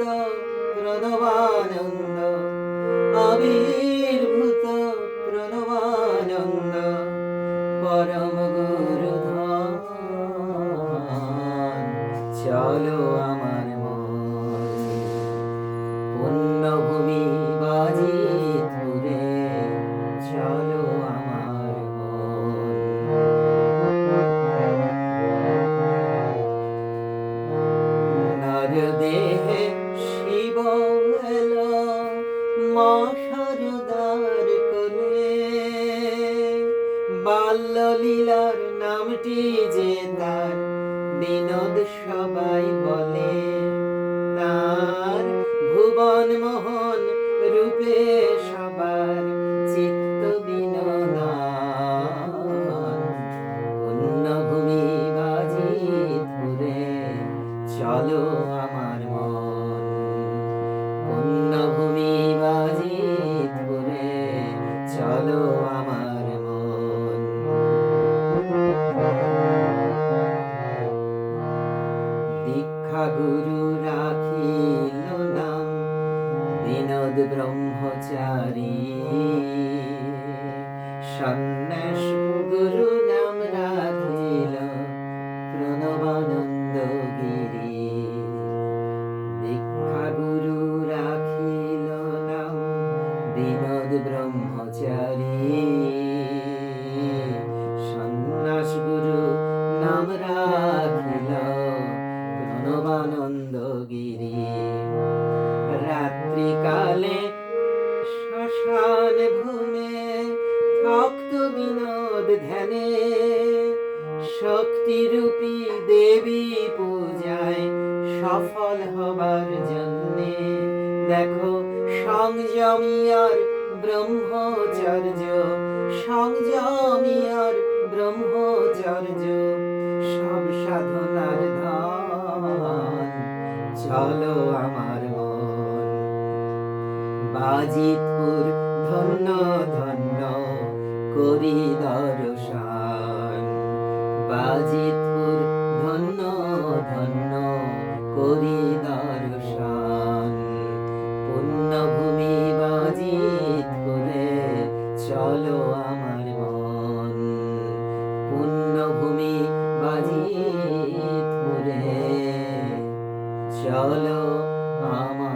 আবির্ভূত প্রণবানন্দ আবির্ভূত প্রণবানন্দ পরম গুরু চলো আমার পুণ্যভূমি বাজিতপুরে চলো আমার নর দেহে বাল্য লীলার নামটি যে তার বিনোদ সবাই বলে, তার ভুবন মোহন রূপে সবার চিত্ত বিনোদন। পুণ্যভূমি বাজিতপুরে চলো আমার মন। পুণ্যভূমি বাজিতপুরে চলো আমার দীক্ষা গুরু রাখিল নাম, বিনোদ ব্রহ্মচারী। সন্ন্যাস গুরু নাম রাখিল প্রণবানন্দ গিরি। দীক্ষা গুরু রাখিল নাম, বিনোদ ব্রহ্মচারী। সন্ন্যাস গুরু নাম রাখিল বিনোদ ধ্যানে, শক্তিরূপী দেবী পূজায় সফল হবার জন্যে। দেখো সংযমী আর ব্রহ্মচর্য সংযমী আর ব্রহ্মচর্য, সব সাধনার ধন। চলো আমার মন। বাজিতপুর ধন্য ধন্য। করি দর্শন বাজিতপুর ধন্য ধন্য করি দর্শন পুণ্যভূমি বাজিতপুরে চলো আমার মন। চলো আমার